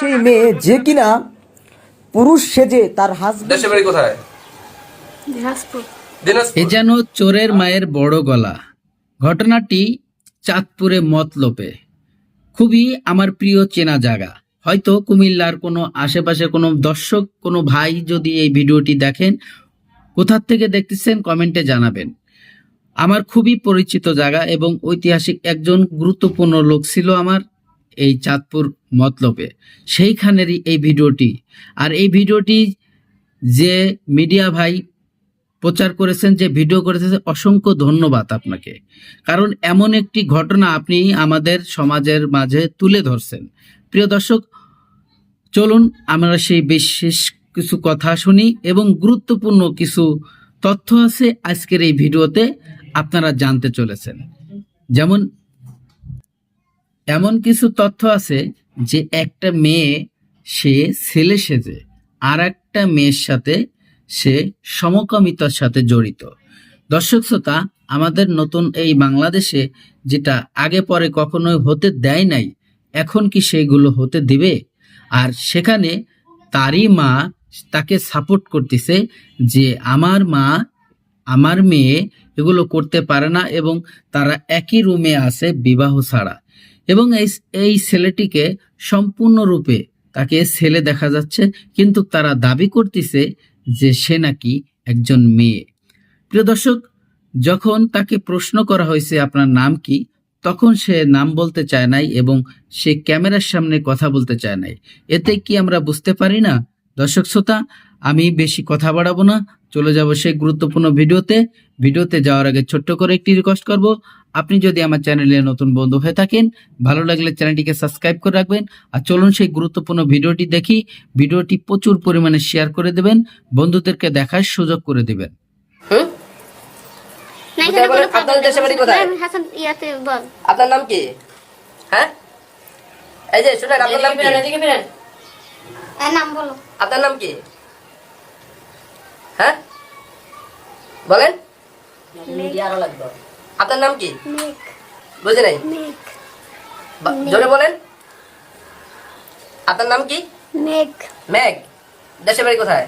সেই মেয়ে যে কিনা পুরুষ সেজে তার হাজবেন্ড কোথায়? এ যেন চোরের মায়ের বড় গলা। ঘটনাটি চাঁদপুরে মতলবে। খুবই আমার প্রিয় চেনা জায়গা। হয়তো কুমিল্লার কোনো আশেপাশে কোনো দর্শক কোনো ভাই যদি এই ভিডিওটি দেখেন কোথার থেকে দেখতেছেন কমেন্টে জানাবেন। আমার খুবই পরিচিত জায়গা এবং ঐতিহাসিক একজন গুরুত্বপূর্ণ লোক ছিল আমার। এই চাঁদপুর মতলবে। সেইখানেরই এই ভিডিওটি। আর এই ভিডিওটি যে মিডিয়া ভাই প্রচার করেছেন, যে ভিডিও করেছেন, অসংখ্য ধন্যবাদ আপনাকে। কারণ এমন একটি ঘটনা আপনি আমাদের সমাজের মাঝে তুলে ধরছেন। প্রিয় দর্শক, চলুন আমরা সেই বিশেষ কিছু কথা শুনি এবং গুরুত্বপূর্ণ কিছু তথ্য আছে আজকের এই ভিডিওতে আপনারা জানতে চলেছেন। যেমন এমন কিছু তথ্য আছে যে একটা মেয়ে সে ছেলে সেজে আর একটা মেয়ের সাথে সে সমকামিতার সাথে জড়িত। দর্শক শ্রোতা, আমাদের নতুন এই বাংলাদেশে যেটা আগে পরে কখনোই হতে দেয় নাই, এখন কি সেগুলো হতে দিবে? আর সেখানে তারই মা তাকে সাপোর্ট করতেছে যে আমার মা, আমার মেয়ে এগুলো করতে পারে না এবং তারা একই রুমে আছে বিবাহ ছাড়া। এবং এই এই ছেলেটিকে সম্পূর্ণরূপে তাকে ছেলে দেখা যাচ্ছে, কিন্তু তারা দাবি করতেছে যে সে নাকি একজন মেয়ে। প্রিয় দর্শক, যখন তাকে প্রশ্ন করা হয়েছে আপনার নাম কি, তখন সে নাম বলতে চায় নাই এবং সে ক্যামেরার সামনে কথা বলতে চায় নাই। এতে কি আমরা বুঝতে পারি না? দর্শক, শ্রোতা, আমি বেশি কথা বাড়াবো না। চলে যাব সেই গুরুত্বপূর্ণ ভিডিওতে। ভিডিওতে যাওয়ার আগে ছোট্ট করে একটি রিকোয়েস্ট করব। আপনি যদি আমার চ্যানেলে নতুন বন্ধু হয়ে থাকেন ভালো লাগলে চ্যানেলটিকে সাবস্ক্রাইব করে রাখবেন। আর চলুন সেই গুরুত্বপূর্ণ ভিডিওটি দেখি। ভিডিওটি প্রচুর পরিমাণে শেয়ার করে দেবেন বন্ধুদেরকে দেখার সুযোগ করে দেবেন। আপনার নাম কি? হ্যাঁ? এই যে শুনেন আপনার নাম কি? নাম বলো। আপনার নাম কি? হ্যাঁ? বলেন। আপনার নাম কি? বুঝে নাই? জোরে বলেন। আপনার নাম কি? মেঘ। মেঘ। দেশের বাড়ি কোথায়?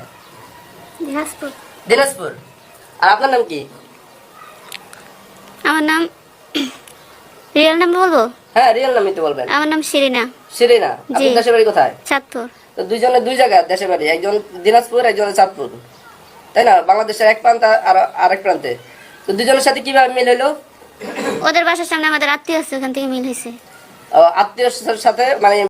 দিনাজপুর। দিনাজপুর। আর আপনার নাম কি? আমার নাম রিয়েল নাম বলব হ্যাঁ রিয়েল নামই তো বলবেন। আমার নাম শিরিনা। শিরিনা আপনার দেশের বাড়ি কোথায়? চাঁদপুর। তো দুইজনের দুই জায়গা দেশের বাড়ি একজন দিনাজপুর একজন চাঁদপুর। তাই না? বাংলাদেশের এক প্রান্ত আর আরেক প্রান্তে। তো দুজনের সাথে কীভাবে মিল হলো ওদের বাসার সামনে আমাদের আত্মীয় আছে ওখান থেকে মিল হয়েছে আত্মীয় সাথে মানে